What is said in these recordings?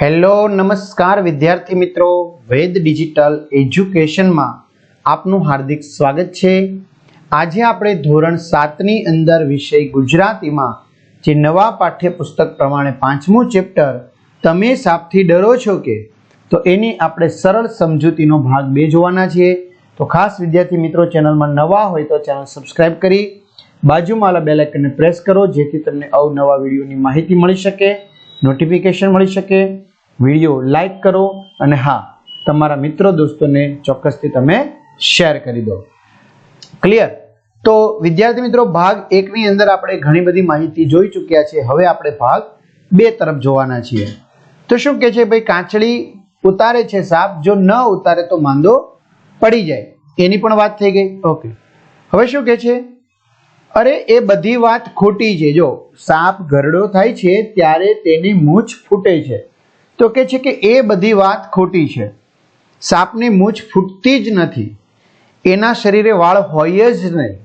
Hello, નમસ્કાર વિદ્યાર્થી મિત્રો. વેદ ડિજિટલ એજ્યુકેશનમાં આપનું હાર્દિક સ્વાગત છે. આજે આપણે ધોરણ સાતની અંદર વિષય ગુજરાતીમાં, જે નવા પાઠ્યપુસ્તક પ્રમાણે પાંચમું ચેપ્ટર, તમે સાપથી ડરો છો કે? તો એની આપણે સરળ સમજૂતીનો ભાગ બે જોવાના છીએ તો ખાસ વિદ્યાર્થી મિત્રો, ચેનલમાં નવા હોય તો ચેનલ સબસ્ક્રાઈબ કરી, બાજુમાં આવેલા બેલ પ્રેસ કરો, જેથી તમને અવનવા વિડીયોની માહિતી મળી શકે. નોટિફિકેશન મળી શકે. વીડિયો લાઈક કરો અને હા, તમારા મિત્રો દોસ્તોને ચોક્કસથી તમે શેર કરી દો. ક્લિયર તો વિદ્યાર્થી મિત્રો, ભાગ એકની અંદર આપણે ઘણી બધી માહિતી જોઈ ચૂક્યા છે હવે આપણે ભાગ બે તરફ જોવાના છીએ. તો શું કહે છે, ભાઈ, કાંચળી ઉતારે છે સાપ. જો ન ઉતારે તો માંદો પડી જાય. એની પણ વાત થઈ ગઈ. ઓકે હવે શું કહે છે? અરે, એ બધી વાત ખોટી છે. જો સાપ ગરડો થાય છે, ત્યારે તેની મૂછ ફૂટે છે. તો કે છે કે એ બધી વાત ખોટી છે. સાપની મૂછ ફૂટતી જ નથી. એના શરીરે વાળ હોય જ નહીં.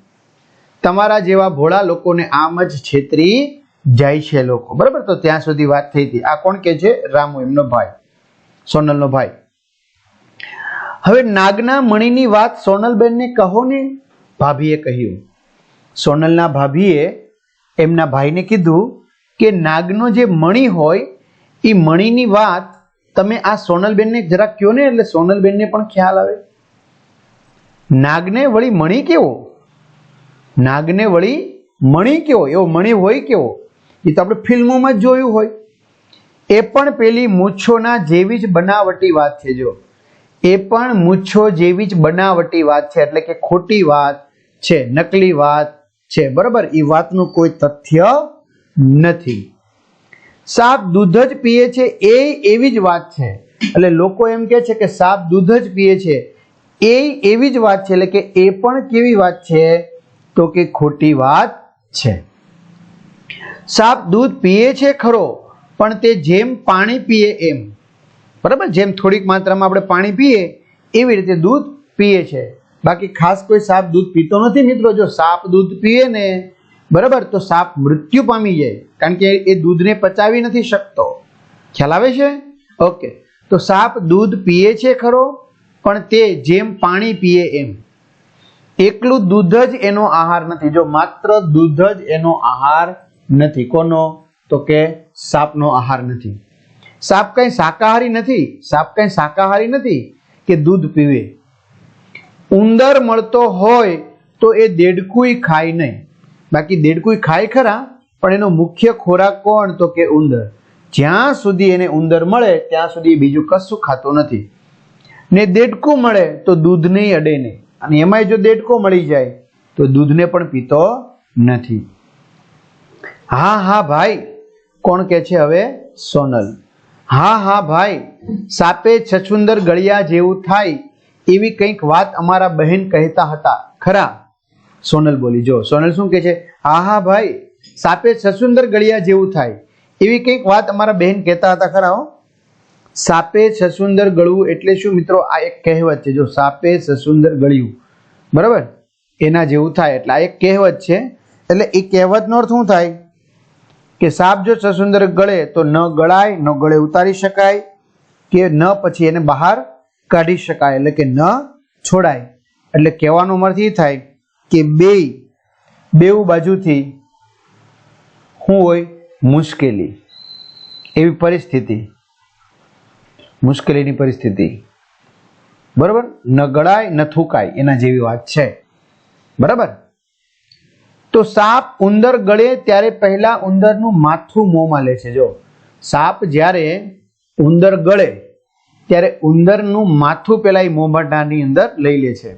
તમારા જેવા ભોળા લોકોને આમ જ છેતરી જાય છે લોકો. બરાબર? તો ત્યાં સુધી વાત થઈ હતી. આ કોણ કે છે? રામુ, એમનો ભાઈ. સોનલનો ભાઈ. હવે નાગના મણીની વાત સોનલબેનને કહો ને. ભાભીએ કહ્યું. સોનલના ભાભીએ એમના ભાઈને કીધું કે નાગનો જે મણી હોય, એ મણીની વાત તમે આ સોનલબેનને જરા કહો ને એટલે સોનલબેનને પણ ખ્યાલ આવે. નાગને વળી મણી કેવો? નાગને વળી મણી કેવો? એવો મણી હોય કેવો? એ તો આપણે ફિલ્મોમાં જ જોયું હોય. એ પણ પેલી મૂછોના જેવી જ બનાવટી વાત છે જો. એ પણ મૂછો જેવી જ બનાવટી વાત છે, એટલે કે ખોટી વાત છે, નકલી વાત છે. બરાબર? એ વાતનું કોઈ તથ્ય નથી. સાપ દૂધ જ પીએ છે એ એવી જ વાત છે. એટલે લોકો એમ કે છે કે સાપ દૂધ જ પીએ છે એ એવી જ વાત છે. એટલે કે એ પણ કેવી વાત છે? તો કે ખોટી વાત છે. સાપ દૂધ પીએ છે ખરો, પણ તે જેમ પાણી પીએ એમ. બરાબર? જેમ થોડીક માત્રામાં આપણે પાણી પીએ, એવી રીતે દૂધ પીએ છે. બાકી ખાસ કોઈ સાપ દૂધ પીતો નથી મિત્રો. જો સાપ દૂધ પીએ ને, બરાબર, તો સાપ મૃત્યુ પામી જાય. કારણ કે એ દૂધને પચાવી નથી શકતો. ખ્યાલ આવે છે? ઓકે. તો સાપ દૂધ પીએ છે ખરો, પણ તે જેમ પાણી પીએ એમ. એકલું દૂધ જ એનો આહાર નથી. જો માત્ર દૂધ જ એનો આહાર નથી. કોનો? તો કે સાપનો આહાર નથી. સાપ કઈ શાકાહારી નથી. સાપ કઈ શાકાહારી નથી કે દૂધ પીવે. ઉંદર મળતો હોય તો એ દેડકુય ખાય નહીં. બાકી દેડકુય ખાય ખરા, પણ એનો મુખ્ય ખોરાક કોણ? તો કે ઉંદર. જ્યાં સુધી એને ઉંદર મળે, ત્યાં સુધી બીજું કશું ખાતું નથી. ને દેડકું મળે, તો દૂધ નહીં અડે નહીં અને એમાંય જો દેડકો મળી જાય, તો દૂધને પણ પીતો નથી. હા હા, ભાઈ, કોણ કે છે હવે? સોનલ. હા હા, ભાઈ, સાપે છછુંદર ગળિયા જેવું થાય એવી કંઈક વાત અમારા બહેન કહેતા હતા. ખરા? સોનલ બોલી, જો, સોનલ શું કહે છે? હા હા ભાઈ, સાપે સસુંદર ગળિયા જેવું થાય. એવી કંઈક વાત અમારા બહેન કહેતા હતા, ખરા હો? સાપે સસુંદર ગળવું એટલે શું મિત્રો? આ એક કહેવત છે, જો, સાપે સસુંદર ગળ્યું. બરાબર? એના જેવું થાય, એટલે આ એક કહેવત છે. એટલે એ કહેવતનો અર્થ શું થાય? કે સાપ જો સસુંદર ગળે તો ન ગળાય, ન ગળે ઉતારી શકાય, કે ન પછી એને બહાર કાઢી શકાય, એટલે કે ન છોડાય. એટલે કહેવાનો અર્થ એ થાય કે બે બેઉ બાજુથી શું હોય મુશ્કેલી. એવી પરિસ્થિતિ. મુશ્કેલીની પરિસ્થિતિ. બરાબર? ન ગળાય ન થૂકાય, એના જેવી વાત છે. બરાબર? તો સાપ ઉંદર ગળે ત્યારે પહેલા ઉંદરનું માથું મોંમાં લે છે. જો સાપ જ્યારે ઉંદર ગળે ત્યારે ઉંદરનું માથું પેલા એ મોંભાટાની અંદર લઈ લે છે.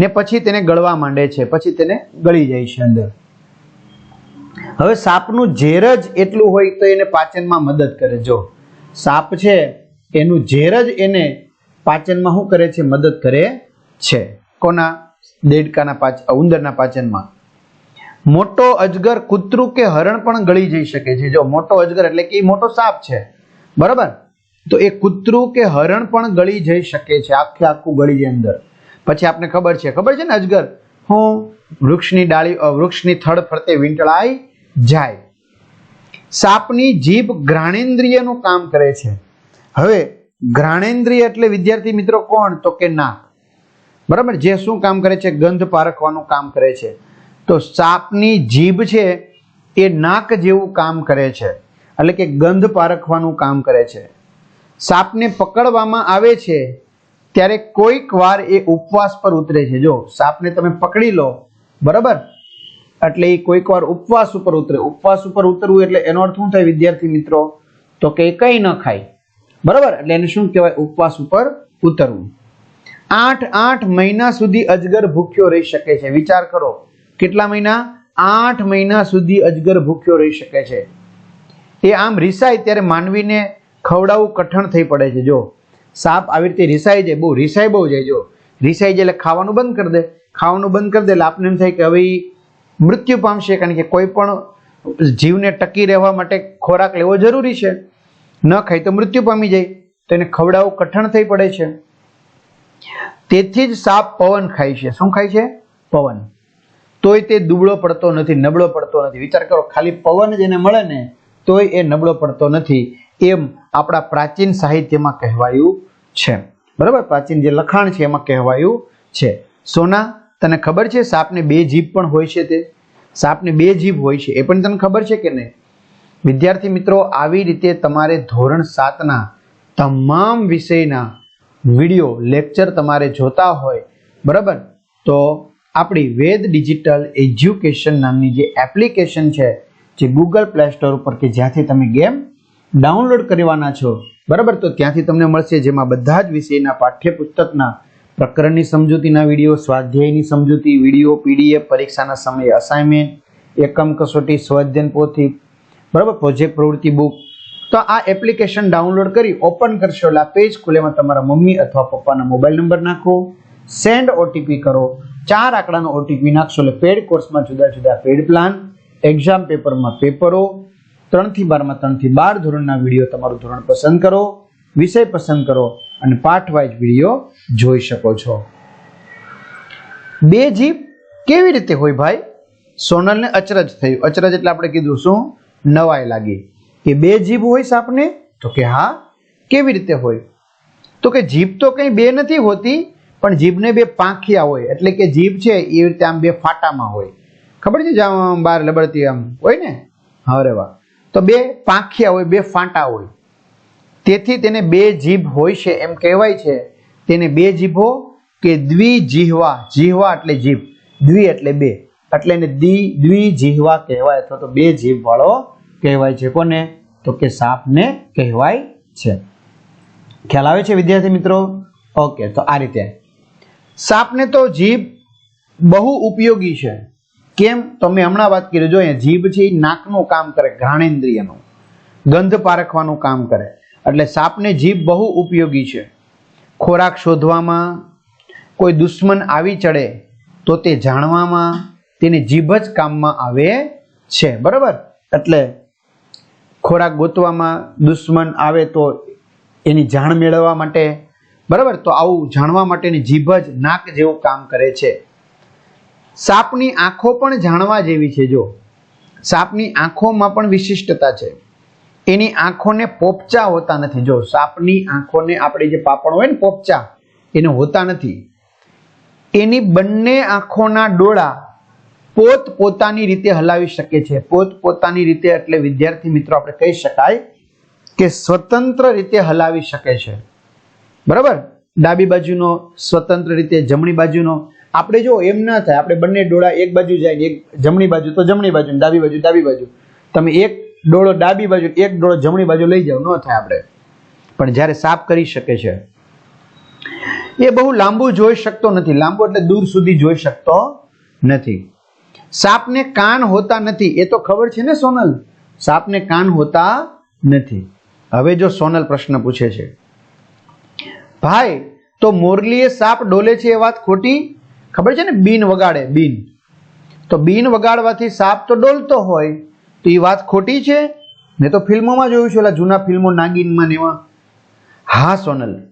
ને પછી તેને ગળવા માંડે છે. પછી તેને ગળી જાય છે અંદર. હવે સાપનું ઝેર જ એટલું હોય તો એને પાચનમાં મદદ કરે. જો સાપ છે, એનું ઝેર જ એને પાચનમાં શું કરે છે? મદદ કરે છે. કોના? દેડકાના પાચ ઉંદરના પાચનમાં. મોટો અજગર કૂતરું કે હરણ પણ ગળી જઈ શકે છે. જો મોટો અજગર એટલે કે એ મોટો સાપ છે. બરાબર? તો એ કૂતરું કે હરણ પણ ગળી જઈ શકે છે, આખે આખું ગળી જાય અંદર. પછી આપને ખબર છે ખબર છે ને અજગર? હું વૃક્ષની ડાળી વૃક્ષની થડ ફરતે વીંટળાઈ જાય. સાપની જીભ ઘ્રાણેન્દ્રિયનું કામ કરે છે. હવે, ઘ્રાણેન્દ્રિય એટલે વિદ્યાર્થી મિત્રો કોણ? તો કે નાક. બરાબર? જે શું કામ કરે છે? ગંધ પારખવાનું કામ કરે છે. તો સાપની જીભ છે, એ નાક જેવું કામ કરે છે. એટલે કે ગંધ પારખવાનું કામ કરે છે. સાપને પકડવામાં આવે છે, ત્યારે કોઈક વાર એ ઉપવાસ પર ઉતરે છે. જો સાપને તમે પકડી લો, બરાબર? એટલે એ કોઈક વાર ઉપવાસ ઉપર ઉતરે. ઉપવાસ ઉપર ઉતરવું એટલે એનો અર્થ શું થાય વિદ્યાર્થી મિત્રો? તો કે કંઈ ન ખાય. બરાબર? એટલે એને શું કહેવાય? ઉપવાસ ઉપર ઉતરવું. આઠ આઠ મહિના સુધી અજગર ભૂખ્યો રહી શકે છે. વિચાર કરો. કેટલા મહિના? આઠ મહિના સુધી અજગર ભૂખ્યો રહી શકે છે. એ આમ રિસાય ત્યારે માનવીને ખવડાવવું કઠણ થઈ પડે છે. જો સાપ આવી રીતે રિસાઈ જાય, બહુ રિસાઈ બહુ જાય, જો રિસાઈ જાય એટલે ખાવાનું બંધ કરી દે. ખાવાનું બંધ કરી દે એટલે આપણને એમ થાય કે હવે મૃત્યુ પામશે, કારણ કે કોઈ પણ જીવને ટકી રહેવા માટે ખોરાક લેવો જરૂરી છે. ન ખાય તો મૃત્યુ પામી જાય. તો એને ખવડાવવું કઠણ થઈ પડે છે. તેથી જ સાપ પવન ખાય છે. શું ખાય છે? પવન. તોય તે દુબળો પડતો નથી, નબળો પડતો નથી. વિચાર કરો, ખાલી પવન જ એને મળે ને, તોય એ નબળો પડતો નથી. એમ આપણા પ્રાચીન સાહિત્યમાં કહેવાયું છે. બરાબર? પ્રાચીન જે લખાણ છે એમાં કહેવાયું છે. સોના, તને ખબર છે સાપને બે જીભ પણ હોય છે તે? સાપને બે જીભ હોય છે. એ પણ તને ખબર છે કે નહીં? વિદ્યાર્થી મિત્રો, આવી રીતે તમારે ધોરણ સાતના તમામ વિષયના વીડિયો, લેક્ચર તમારે જોતા હોય, બરાબર? તો આપણી વેદ ડિજિટલ એજ્યુકેશન નામની જે એપ્લિકેશન છે, જે ગૂગલ પ્લે સ્ટોર ઉપર કે જ્યાંથી તમે ગેમ ડાઉનલોડ કરવાના છો, બરાબર? તો ત્યાંથી તમને મળશે જેમાં બધા જ વિષયના પાઠ્યપુસ્તકના પ્રકરણની સમજૂતીના વીડિયો, સ્વાધ્યાયની સમજૂતી, વીડિયો, પીડીએફ, પરીક્ષાના સમયે અસાઇનમેન્ટ એકમ કસોટી સ્વાધ્યન પોથી, બરાબર? પ્રોજેક્ટ પ્રવૃત્તિ બુક તો આ એપ્લિકેશન ડાઉનલોડ કરી ઓપન કરશો, એટલે આ પેજ ખુલેમાં તમારા મમ્મી અથવા પપ્પાના મોબાઈલ નંબર નાખો સેન્ડ ઓટીપી કરો, ચાર આંકડાનો ઓટીપી નાખશો, એટલે પેડ કોર્સમાં જુદા જુદા પેડ પ્લાન એક્ઝામ પેપરમાં પેપરો ત્રણથી બારમાં ત્રણથી બાર ધોરણના વીડિયો તમારું ધોરણ પસંદ કરો, વિષય પસંદ કરો અને પાઠ વાઇઝ વીડિયો જોઈ શકો છો. બે જીભ કેવી રીતે હોય ભાઈ? સોનલને અચરજ થયું. અચરજ એટલે આપણે કીધું શું? નવાઈ લાગી. કે બે જીભ હોય સાપને, તો કે હા, કેવી રીતે હોય? તો કે જીભ તો કંઈ બે નથી હોતી, પણ જીભને બે પાંખિયા હોય. એટલે કે જીભ છે એ રીતે આમ બે ફાટામાં હોય. ખબર છે જ્યાં બહાર લબડતી આમ હોય ને? હા રે વાહ. તો બે પાંખિયા હોય, બે ફાંટા હોય. તેથી તેને બે જીભ હોય છે એમ કહેવાય છે. તેને બે જીભો કે દ્વિજીહવા જીહવા. એટલે જીભ. દ્વિ એટલે બે. એટલે એને દ્વિ દ્વિજીહવા કહેવાય અથવા તો બે જીભ વાળો કહેવાય છે. કોને? તો કે સાપને કહેવાય છે. ખ્યાલ આવે છે વિદ્યાર્થી મિત્રો? ઓકે, તો આ રીતે. સાપને તો જીભ બહુ ઉપયોગી છે. કેમ? તો મેં હમણાં વાત કરી, જો અહીંયા જીભ છે એ નાકનું કામ કરે, ઘ્રાણેન્દ્રિયનું. ગંધ પારખવાનું કામ કરે. એટલે સાપને જીભ બહુ ઉપયોગી છે. ખોરાક શોધવામાં, કોઈ દુશ્મન આવી ચડે, તો તે જાણવામાં, તેની જીભ જ કામમાં આવે છે. બરાબર? એટલે ખોરાક ગોતવામાં દુશ્મન આવે તો એની જાણ મેળવવા માટે, બરાબર? તો આવું જાણવા માટેની જીભ જ નાક જેવું કામ કરે છે. સાપની આંખો પણ જાણવા જેવી છે, જો. સાપની આંખોમાં પણ વિશિષ્ટતા છે. એની આંખોને પોપચા હોતા નથી. જો, સાપની આંખોને આપણે જે પાપણ હોય ને પોપચા, એને હોતા નથી. એની બંને આંખોના ડોળા પોત પોતાની રીતે હલાવી શકે છે. પોત પોતાની રીતે એટલે વિદ્યાર્થી મિત્રો, આપણે કહી શકાય કે સ્વતંત્ર રીતે હલાવી શકે છે. બરાબર? ડાબી બાજુનો સ્વતંત્ર રીતે, જમણી બાજુનો આપણે જો એમ ના થાય, આપણે બંને ડોળા એક બાજુ જાય એક જમણી બાજુ, તો જમણી બાજુ ડાબી બાજુ ડાબી બાજુ. તમે એક ડોળો ડાબી બાજુ એક ડોળો જમણી બાજુ લઈ જાવ ન થાય આપણે. પણ જ્યારે સાપ કરી શકે છે, એ બહુ લાંબુ જોઈ શકતો નથી. લાંબુ એટલે દૂર સુધી જોઈ શકતો નથી. સાપને કાન હોતા નથી. એ તો ખબર છે ને સોનલ? સાપને કાન હોતા નથી. હવે જો સોનલ પ્રશ્ન પૂછે છે, ભાઈ, તો મોરલીએ સાપ ડોલે છે એ વાત ખોટી? ખબર છે ને? બીન વગાડે, બીન. તો બીન વગાડવાથી સાપ તો ડોલતો હોય, તો એ વાત ખોટી છે? મેં તો ફિલ્મોમાં જોયું છે, ઓલા જૂના ફિલ્મો નાગીનમાં ને એમાં હા, સોનલ.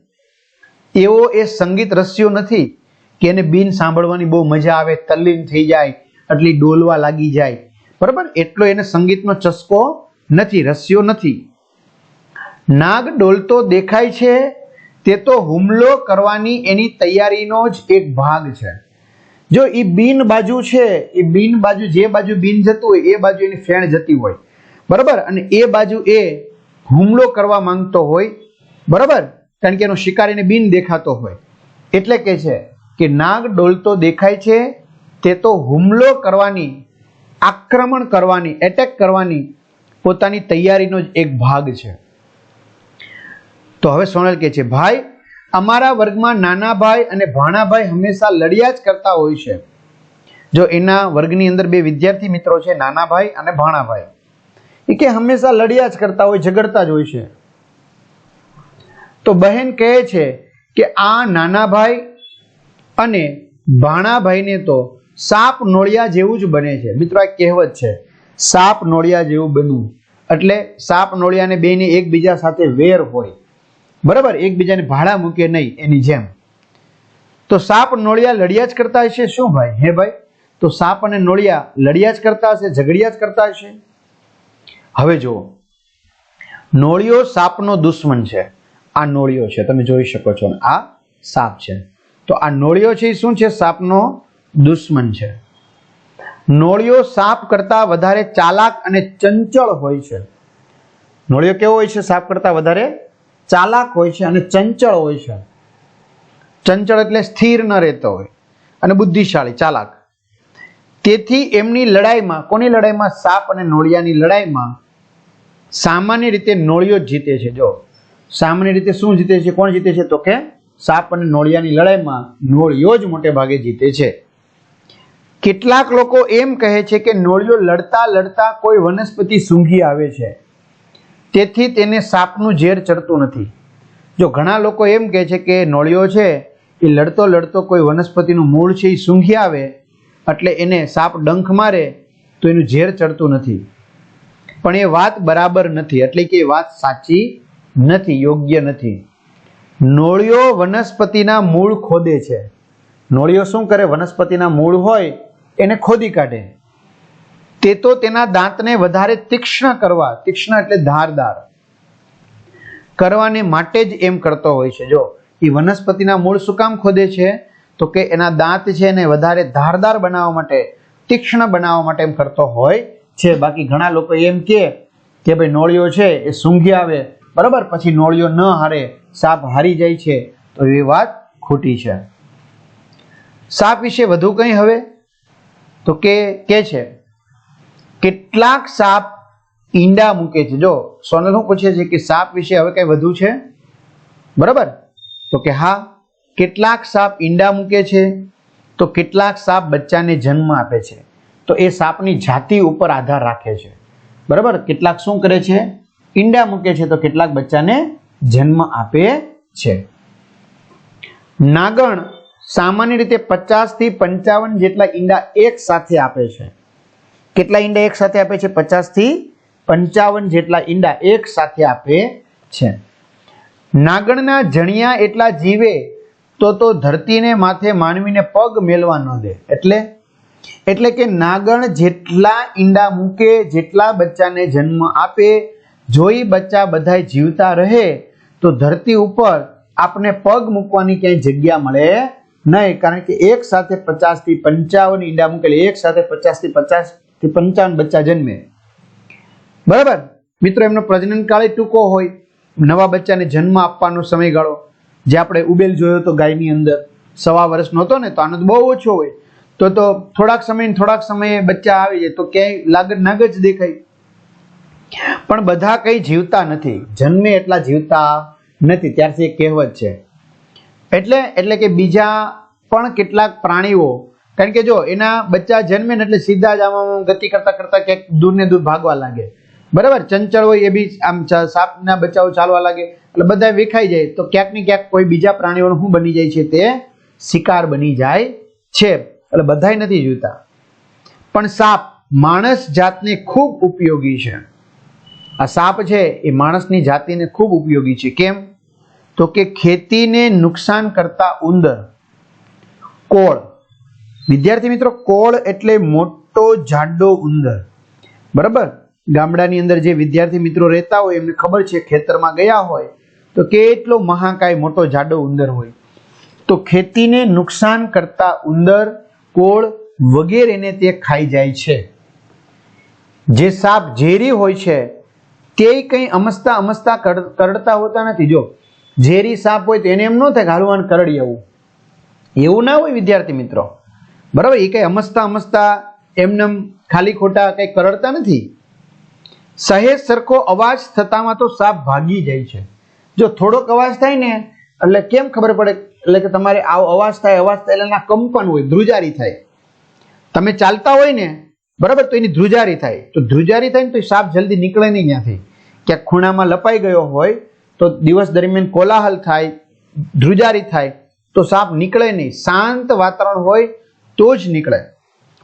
એવો એ સંગીત રસ્યો નથી કે એને બીન સાંભળવાની બહુ મજા આવે, તલ્લીન થઈ જાય એટલી ડોલવા લાગી જાય. બરાબર? એટલો એને સંગીતનો ચસ્કો નથી, રસ્યો નથી. નાગ ડોલતો દેખાય છે, તે તો હુમલો કરવાની એની તૈયારીનો જ એક ભાગ છે. જો એ બિન બાજુ છે એ બિન બાજુ જે બાજુ બિન જતું હોય, એ બાજુ એની ફેણ જતી હોય. બરાબર? અને એ બાજુ એ હુમલો કરવા માંગતો હોય, બરાબર? કારણ કે એનો શિકાર એને બિન દેખાતો હોય. એટલે કે છે કે નાગ ડોલતો દેખાય છે, તે તો હુમલો કરવાની, આક્રમણ કરવાની એટેક કરવાની પોતાની તૈયારીનો જ એક ભાગ છે. તો હવે સોનલ કે છે, ભાઈ અમારા વર્ગમાં નાના ભાઈ અને ભાણાભાઈ હંમેશા લડ્યા જ કરતા હોય છે. જો એના વર્ગની અંદર બે વિદ્યાર્થી મિત્રો છે, નાના ભાઈ અને ભાણાભાઈ એ કે હંમેશા લડ્યા જ કરતા હોય, ઝઘડતા જ હોય છે. તો બહેન કહે છે કે આ નાના ભાઈ અને ભાણાભાઈને તો સાપ નોળિયા જેવું જ બને છે. મિત્રો, આ કહેવત છે, સાપ નોળિયા જેવું બનવું. એટલે સાપ નોળિયાને બેને એકબીજા સાથે વેર હોય. બરાબર? એકબીજાને ભાડા મૂકે નહીં, એની જેમ. તો સાપ નોળિયા લડિયા જ કરતા હશે? શું ભાઈ? હે ભાઈ? તો સાપ અને નોળિયા લડિયા જ કરતા હશે, ઝઘડિયા જ કરતા હશે? હવે જુઓ. નોળિયો સાપનો દુશ્મન છે. આ નોળિયો છે. તમે જોઈ શકો છો. આ સાપ છે. તો આ નોળિયો છે એ શું છે? સાપનો દુશ્મન છે. નોળિયો સાપ કરતા વધારે ચાલાક અને ચંચળ હોય છે. નોળિયો કેવો હોય છે? સાપ કરતા વધારે ચાલાક હોય છે અને ચંચળ હોય છે. ચંચળ એટલે સ્થિર ન રહેતો હોય અને બુદ્ધિશાળી, ચાલાક. તેથી એમની લડાઈમાં, કોની લડાઈમાં? સાપ અને નોળિયાની લડાઈમાં સામાન્ય રીતે નોળિયો જ જીતે છે. જો, સામાન્ય રીતે શું જીતે છે? કોણ જીતે છે? તો કે સાપ અને નોળિયાની લડાઈમાં નોળિયો જ મોટે ભાગે જીતે છે. કેટલાક લોકો એમ કહે છે કે નોળિયો લડતા લડતા કોઈ વનસ્પતિ સૂંઘી આવે છે. તેથી તેને સાપનું ઝેર ચડતું નથી. જો ઘણા લોકો એમ કહે છે કે નોળિયો છે એ લડતો લડતો કોઈ વનસ્પતિનું મૂળ છે એ સૂંઘી આવે, એટલે એને સાપ ડંખ મારે, તો એનું ઝેર ચડતું નથી. પણ એ વાત બરાબર નથી, એટલે કે એ વાત સાચી નથી, યોગ્ય નથી. નોળિયો વનસ્પતિના મૂળ ખોદે છે. નોળિયો શું કરે? વનસ્પતિના મૂળ હોય, એને ખોદી કાઢે. તે તો તેના દાંતને વધારે તીક્ષ્ણ કરવા, તીક્ષ્ણ એટલે ધારદાર. કરવાને માટે જ એમ કરતો હોય છે. જો એ વનસ્પતિના મૂળ શું કામ ખોદે છે? તો કે એના દાંત છે એને વધારે ધારદાર બનાવવા માટે, તીક્ષ્ણ બનાવવા માટે એમ કરતો હોય છે. બાકી ઘણા લોકો એમ કે કે ભાઈ નોળિયો છે એ સૂંઘી આવે, બરાબર? પછી નોળિયો ન હારે, સાપ હારી જાય છે. તો એ વાત ખોટી છે. સાપ વિશે વધુ કંઈ હવે? તો કે કે છે? કેટલાક સાપ ઈંડા મૂકે છે. જો, સોનલ શું પૂછે છે કે સાપ વિશે હવે કઈ વધુ છે? બરાબર? તો કે હા, કેટલાક સાપ ઈંડા મૂકે છે, તો કેટલાક સાપ બચ્ચાને જન્મ આપે છે. તો એ સાપની જાતિ ઉપર આધાર રાખે છે. બરાબર? કેટલાક શું કરે છે? ઈંડા મૂકે છે, તો કેટલાક બચ્ચાને જન્મ આપે છે. નાગણ સામાન્ય રીતે પચાસથી પંચાવન જેટલા ઈંડા એક સાથે આપે છે. કેટલા ઈંડા એક સાથે આપે છે? પચાસથી પંચાવન જેટલા ઈંડા એક સાથે આપે છે. નાગણના જણિયા એટલા જીવે તો તો ધરતીને માથે માનવીને પગ મેલવા ન દે. એટલે? એટલે કે નાગણ જેટલા ઈંડા મૂકે, જેટલા બચ્ચાને જન્મ આપે, જોઈ બચ્ચા બધાય જીવતા રહે, તો ધરતી ઉપર આપને પગ મૂકવાની ક્યાંય જગ્યા મળે નહીં. કારણ કે એક સાથે પચાસથી પંચાવન ઈંડા મૂકેલી, એક સાથે પચાસથી પચાસ થી પંચાવન બચ્ચા જન્મે. બરાબર? મિત્રો, એમનો પ્રજનન કાળ ટૂંકો હોય. નવા બચ્ચાને જન્મ આપવાનો સમયગાળો. જે આપણે ઉબેલ જોયો તો ગાયની અંદર. સવા વર્ષનો હતો ને, તો આનંદ બહુ ઓછો હોય. તો તો થોડાક સમય થોડાક સમયે બચ્ચા આવી જાય. તો ક્યાંય લાગત નાગ જ દેખાય. પણ બધા કઈ જીવતા નથી. જન્મે એટલા જીવતા નથી. ત્યારથી એક કહેવત છે. એટલે એટલે કે બીજા પણ કેટલાક પ્રાણીઓ કારણ કે જો, એના બચ્ચા જન્મે ને એટલે સીધા જ આમ ગતિ કરતા કરતા ક્યાંક દૂર ને દૂર ભાગવા લાગે. બરાબર? ચંચળ હોય એ બી આમ સાપના બચ્ચાઓ ચાલવા લાગે. એટલે બધા વિખાઈ જાય. તો ક્યાંક ને ક્યાંક કોઈ બીજા પ્રાણીઓનું શું બની જાય છે તે? શિકાર બની જાય છે. એટલે બધાય નથી જોતા. પણ સાપ માણસ જાતને ખૂબ ઉપયોગી છે. આ સાપ છે એ માણસની જાતિને ખૂબ ઉપયોગી છે. કેમ? તો કે ખેતીને નુકસાન કરતા ઉંદર, કોળ વિદ્યાર્થી મિત્રો, કોળ એટલે મોટો જાડો ઉંદર. બરાબર? ગામડાની અંદર જે વિદ્યાર્થી મિત્રો રહેતા હોય, એમને ખબર છે ખેતરમાં ગયા હોય, તો કેટલો મહાકાય મોટો જાડો ઉંદર હોય. તો ખેતીને નુકસાન કરતા ઉંદર, કોળ વગેરેને તે ખાઈ જાય છે. જે સાપ ઝેરી હોય છે, તે કંઈ અમસ્તા અમસ્તા કરડતા હોતા નથી. જો ઝેરી સાપ હોય તો એને એમ ન થાય હાલવાન કરડી આવું. એવું ના હોય વિદ્યાર્થી મિત્રો. બરાબર? એ કંઈ અમસ્તા અમસ્તા એમનેમ ખાલી ખોટા કંઈ કરડતા નથી? સહેજ સરખો અવાજ થતામાં તો સાપ ભાગી જાય છે. જો થોડોક અવાજ થાય ને, એટલે કેમ ખબર પડે? એટલે કે તમારે આવો અવાજ થાય અવાજ થાય, એટલે કંપન હોય, ધ્રુજારી થાય. તમે ચાલતા હોય ને, બરાબર, તો એની ધ્રુજારી થાય. તો ધ્રુજારી થાય ને તો સાપ જલ્દી નીકળે નહીં ત્યાંથી. ક્યાંક ખૂણામાં લપાઈ ગયો હોય, તો દિવસ દરમિયાન કોલાહલ થાય, ધ્રુજારી થાય, તો સાપ નીકળે નહીં. શાંત વાતાવરણ હોય તો જ નીકળે.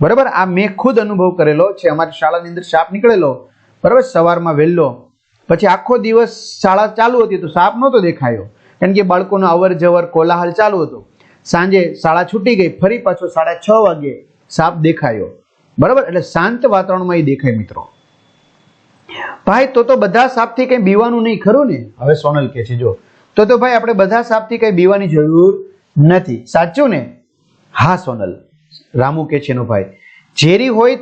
બરાબર? આ મેં ખુદ અનુભવ કરેલો છે. અમારી શાળાની અંદર સાપ નીકળેલો. બરાબર? સવારમાં વહેલો. પછી આખો દિવસ શાળા ચાલુ હતી તો સાપ નહોતો દેખાયો. કારણ કે બાળકોનો અવર જવર કોલાહલ ચાલુ હતો. સાંજે શાળા છૂટી ગઈ. ફરી પાછો સાડા છ વાગે સાપ દેખાયો. બરાબર? એટલે શાંત વાતાવરણમાં એ દેખાય મિત્રો. ભાઈ, તો તો બધા સાપથી કંઈ બીવાનું નહીં, ખરું ને? હવે સોનલ કે છે, જો. તો તો ભાઈ, આપણે બધા સાપથી કંઈ બીવાની જરૂર નથી. સાચું ને? હા, સોનલ. રામુ કે છે એનો ભાઈ, ઝેરી હોય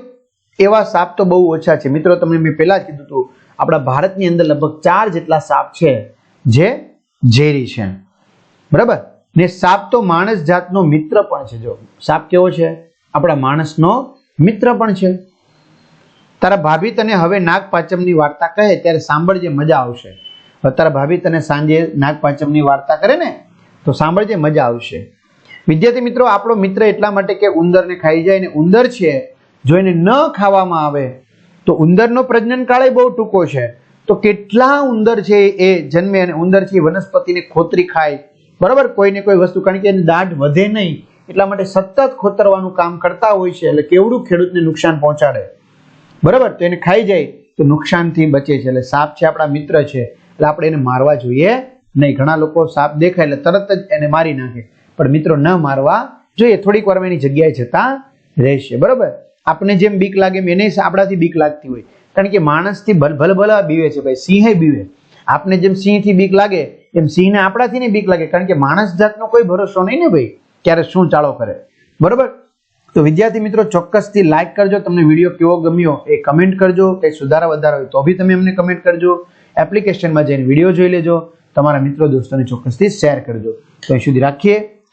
એવા સાપ તો બહુ ઓછા છે. મિત્રો, તમને મેં પહેલા જ કીધું હતું, આપણા ભારતની અંદર લગભગ ચાર જેટલા સાપ છે જે ઝેરી છે. બરાબર? ને સાપ તો માણસ જાતનો મિત્ર પણ છે. જો, સાપ કેવો છે? આપણા માણસનો મિત્ર પણ છે. તારા ભાભી તને હવે નાગપાંચમની વાર્તા કહે, ત્યારે સાંભળજે, મજા આવશે. તારા ભાભી તને સાંજે નાગપાંચમની વાર્તા કરે ને, તો સાંભળજે, મજા આવશે. વિદ્યાર્થી મિત્રો, આપણો મિત્ર એટલા માટે કે ઉંદરને ખાઈ જાય ને ઉંદર છે જો એને ન ખાવામાં આવે, તો ઉંદરનો પ્રજનન કાળ બહુ ટૂંકો છે. તો કેટલા ઉંદર છે એ જન્મે અને ઉંદર છે વનસ્પતિને ખોતરી ખાય? બરાબર? કોઈને કોઈ વસ્તુ, કારણ કે એની દાઢ વધે નહીં, એટલા માટે સતત ખોતરવાનું કામ કરતા હોય છે, એટલે કેવડું ખેડૂતને નુકસાન પહોંચાડે? બરાબર? તો એને ખાઈ જાય, તો નુકસાનથી બચે છે, એટલે સાપ છે આપણા મિત્ર છે, એટલે આપણે એને મારવા જોઈએ નહીં. ઘણા લોકો સાપ દેખાય એટલે તરત જ એને મારી નાખે. પણ મિત્રો ન મારવા જોઈએ. થોડીક વાર એની જગ્યાએ જતા રહેશે. બરાબર? આપણે જેમ બીક લાગે એમ એને આપણાથી બીક લાગતી હોય. કારણ કે માણસથી ભલ ભલ ભલા બીવે છે ભાઈ. સિંહે બીવે. આપણે જેમ સિંહથી બીક લાગે એમ સિંહને આપણાથી નહીં બીક લાગે. કારણ કે માણસ જાતનો કોઈ ભરોસો નહીં ને ભાઈ. ક્યારે શું ચાળો કરે. બરોબર? તો વિદ્યાર્થી મિત્રો, ચોક્કસથી લાઈક કરજો. તમને વીડિયો કેવો ગમ્યો એ કમેન્ટ કરજો. કંઈ સુધારા વધારા હોય તો બી તમે અમને કમેન્ટ કરજો. એપ્લિકેશનમાં જઈને વીડિયો જોઈ લેજો. તમારા મિત્રો દોસ્તોને ચોક્કસથી શેર કરજો. તો અહીં સુધી રાખીએ.